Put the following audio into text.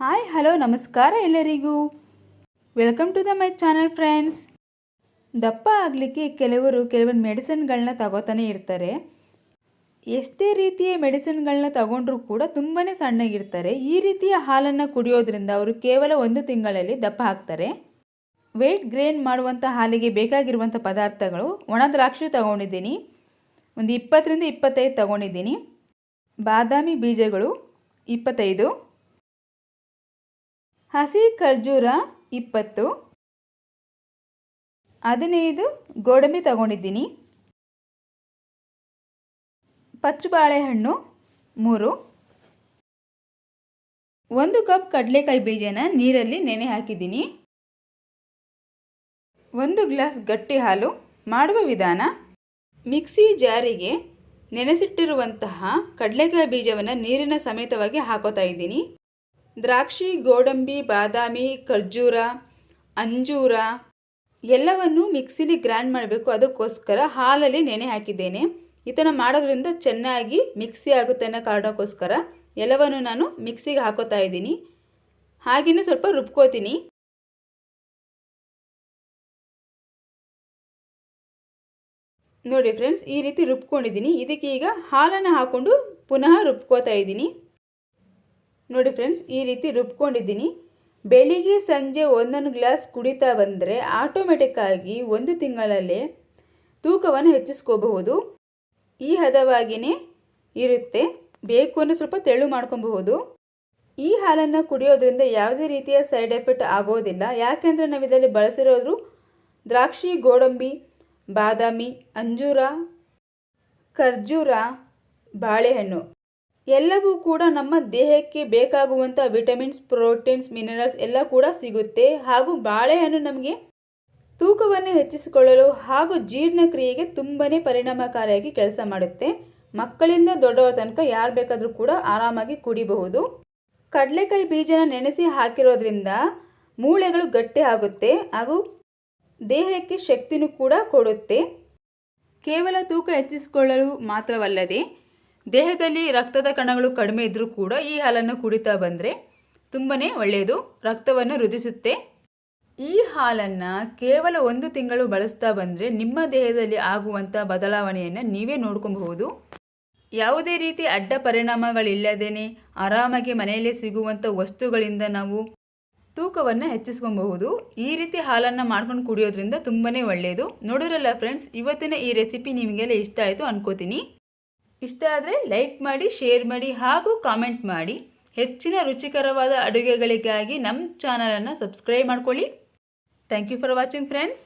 Hi, hello, ನಮಸ್ಕಾರ ಎಲ್ಲರಿಗೂ. Welcome to the my channel friends ದಪ್ಪ ಆಗಲಿಕ್ಕೆ ಕೆಲವರು ಕೆಲವೊಂದು ಮೆಡಿಸಿನ್ಗಳನ್ನ ತಗೋತಾನೆ ಇರ್ತಾರೆ. ಎಷ್ಟೇ ರೀತಿಯ ಮೆಡಿಸಿನ್ಗಳನ್ನ ತಗೊಂಡ್ರೂ ಕೂಡ ತುಂಬಾ ಸಣ್ಣಗಿರ್ತಾರೆ. ಈ ರೀತಿಯ ಹಾಲನ್ನು ಕುಡಿಯೋದ್ರಿಂದ ಅವರು ಕೇವಲ ಒಂದು ತಿಂಗಳಲ್ಲಿ ದಪ್ಪ ಹಾಕ್ತಾರೆ ವೆಯ್ಟ್ ಗ್ರೇನ್ ಮಾಡುವಂಥ ಹಾಲಿಗೆ ಬೇಕಾಗಿರುವಂಥ ಪದಾರ್ಥಗಳು, ಒಣ ದ್ರಾಕ್ಷಿ ತಗೊಂಡಿದ್ದೀನಿ, ಒಂದು ಇಪ್ಪತ್ತರಿಂದ ಇಪ್ಪತ್ತೈದು ತಗೊಂಡಿದ್ದೀನಿ, ಬಾದಾಮಿ ಬೀಜಗಳು ಇಪ್ಪತ್ತೈದು ಹಸಿ ಖರ್ಜೂರ ಇಪ್ಪತ್ತು. ಹದಿನೈದು ಗೋಡಂಬಿ ತಗೊಂಡಿದ್ದೀನಿ. ಪಚ್ಚು ಬಾಳೆಹಣ್ಣು ಮೂರು. ಒಂದು ಕಪ್ ಕಡಲೆಕಾಯಿ ಬೀಜನ ನೀರಲ್ಲಿ ನೆನೆ ಹಾಕಿದ್ದೀನಿ. ಒಂದು ಗ್ಲಾಸ್ ಗಟ್ಟಿ ಹಾಲು ಮಾಡುವ ವಿಧಾನ. ಮಿಕ್ಸಿ ಜಾರಿಗೆ ನೆನೆಸಿಟ್ಟಿರುವಂತಹ ಕಡಲೆಕಾಯಿ ಬೀಜವನ್ನು ನೀರಿನ ಸಮೇತವಾಗಿ ಹಾಕೋತಾ ಇದ್ದೀನಿ. ದ್ರಾಕ್ಷಿ, ಗೋಡಂಬಿ, ಬಾದಾಮಿ, ಖರ್ಜೂರ, ಅಂಜೂರ ಎಲ್ಲವನ್ನು ಮಿಕ್ಸಿಲಿ ಗ್ರೈಂಡ್ ಮಾಡಬೇಕು. ಅದಕ್ಕೋಸ್ಕರ ಹಾಲಲ್ಲಿ ನೆನೆ ಹಾಕಿದ್ದೇನೆ. ಈ ಥರ ಮಾಡೋದ್ರಿಂದ ಚೆನ್ನಾಗಿ ಮಿಕ್ಸಿ ಆಗುತ್ತೆ ಅನ್ನೋ ಕಾರಣಕ್ಕೋಸ್ಕರ ಎಲ್ಲವನ್ನು ನಾನು ಮಿಕ್ಸಿಗೆ ಹಾಕೋತಾ ಇದ್ದೀನಿ. ಹಾಗೆಯೇ ಸ್ವಲ್ಪ ರುಬ್ಕೋತೀನಿ. ನೋಡಿ ಫ್ರೆಂಡ್ಸ್, ಈ ರೀತಿ ರುಬ್ಕೊಂಡಿದ್ದೀನಿ. ಇದಕ್ಕೆ ಈಗ ಹಾಲನ್ನು ಹಾಕ್ಕೊಂಡು ಪುನಃ ರುಬ್ಕೋತಾ ಇದ್ದೀನಿ. ನೋಡಿ ಫ್ರೆಂಡ್ಸ್ ಈ ರೀತಿ ರುಬ್ಕೊಂಡಿದ್ದೀನಿ. ಬೆಳಿಗ್ಗೆ ಸಂಜೆ ಒಂದೊಂದು ಗ್ಲಾಸ್ ಕುಡಿತಾ ಬಂದರೆ ಆಟೋಮೆಟಿಕ್ಕಾಗಿ ಒಂದು ತಿಂಗಳಲ್ಲೇ ತೂಕವನ್ನು ಹೆಚ್ಚಿಸ್ಕೋಬಹುದು. ಈ ಹದವಾಗಿಯೇ ಇರುತ್ತೆ. ಬೇಕು ಅಂದರೆ ಸ್ವಲ್ಪ ತೆಳು ಮಾಡ್ಕೊಬಹುದು. ಈ ಹಾಲನ್ನು ಕುಡಿಯೋದ್ರಿಂದ ಯಾವುದೇ ರೀತಿಯ ಸೈಡ್ ಎಫೆಕ್ಟ್ ಆಗೋದಿಲ್ಲ. ಯಾಕೆಂದರೆ ನಾವು ಇದರಲ್ಲಿ ಬಳಸಿರೋದು ದ್ರಾಕ್ಷಿ, ಗೋಡಂಬಿ, ಬಾದಾಮಿ, ಅಂಜೂರ, ಖರ್ಜೂರ, ಬಾಳೆಹಣ್ಣು. ಎಲ್ಲವೂ ಕೂಡ ನಮ್ಮ ದೇಹಕ್ಕೆ ಬೇಕಾಗುವಂಥ ವಿಟಮಿನ್ಸ್, ಪ್ರೋಟೀನ್ಸ್, ಮಿನರಲ್ಸ್ ಎಲ್ಲ ಕೂಡ ಸಿಗುತ್ತೆ. ಹಾಗೂ ಬಾಳೆಹಣ್ಣು ನಮಗೆ ತೂಕವನ್ನು ಹೆಚ್ಚಿಸಿಕೊಳ್ಳಲು ಹಾಗೂ ಜೀರ್ಣಕ್ರಿಯೆಗೆ ತುಂಬಾ ಪರಿಣಾಮಕಾರಿಯಾಗಿ ಕೆಲಸ ಮಾಡುತ್ತೆ. ಮಕ್ಕಳಿಂದ ದೊಡ್ಡವರ ತನಕ ಯಾರು ಬೇಕಾದರೂ ಕೂಡ ಆರಾಮಾಗಿ ಕುಡಿಬಹುದು. ಕಡಲೆಕಾಯಿ ಬೀಜನ ನೆನೆಸಿ ಹಾಕಿರೋದ್ರಿಂದ ಮೂಳೆಗಳು ಗಟ್ಟಿ ಆಗುತ್ತೆ ಹಾಗೂ ದೇಹಕ್ಕೆ ಶಕ್ತಿನೂ ಕೂಡ ಕೊಡುತ್ತೆ. ಕೇವಲ ತೂಕ ಹೆಚ್ಚಿಸಿಕೊಳ್ಳಲು ಮಾತ್ರವಲ್ಲದೆ ದೇಹದಲ್ಲಿ ರಕ್ತದ ಕಣಗಳು ಕಡಿಮೆ ಇದ್ದರೂ ಕೂಡ ಈ ಹಾಲನ್ನು ಕುಡಿತಾ ಬಂದರೆ ತುಂಬಾ ಒಳ್ಳೆಯದು. ರಕ್ತವನ್ನು ವೃದ್ಧಿಸುತ್ತೆ ಈ ಹಾಲನ್ನು ಕೇವಲ ಒಂದು ತಿಂಗಳು ಬಳಸ್ತಾ ಬಂದರೆ ನಿಮ್ಮ ದೇಹದಲ್ಲಿ ಆಗುವಂಥ ಬದಲಾವಣೆಯನ್ನು ನೀವೇ ನೋಡ್ಕೊಬಹುದು. ಯಾವುದೇ ರೀತಿ ಅಡ್ಡ ಪರಿಣಾಮಗಳಿಲ್ಲದೇ ಆರಾಮಾಗಿ ಮನೆಯಲ್ಲೇ ಸಿಗುವಂಥ ವಸ್ತುಗಳಿಂದ ನಾವು ತೂಕವನ್ನು ಹೆಚ್ಚಿಸ್ಕೊಬಹುದು. ಈ ರೀತಿ ಹಾಲನ್ನು ಮಾಡ್ಕೊಂಡು ಕುಡಿಯೋದ್ರಿಂದ ತುಂಬಾ ಒಳ್ಳೆಯದು. ನೋಡಿರಲ್ಲ ಫ್ರೆಂಡ್ಸ್, ಇವತ್ತಿನ ಈ ರೆಸಿಪಿ ನಿಮಗೆಲ್ಲ ಇಷ್ಟ ಆಯಿತು ಅನ್ಕೋತೀನಿ. ಇಷ್ಟ ಆದರೆ ಲೈಕ್ ಮಾಡಿ ಶೇರ್ ಮಾಡಿ ಹಾಗೂ ಕಾಮೆಂಟ್ ಮಾಡಿ. ಹೆಚ್ಚಿನ ರುಚಿಕರವಾದ ಅಡುಗೆಗಳಿಗಾಗಿ ನಮ್ಮ ಚಾನಲನ್ನು ಸಬ್ಸ್ಕ್ರೈಬ್ ಮಾಡ್ಕೊಳ್ಳಿ. Thank you for watching friends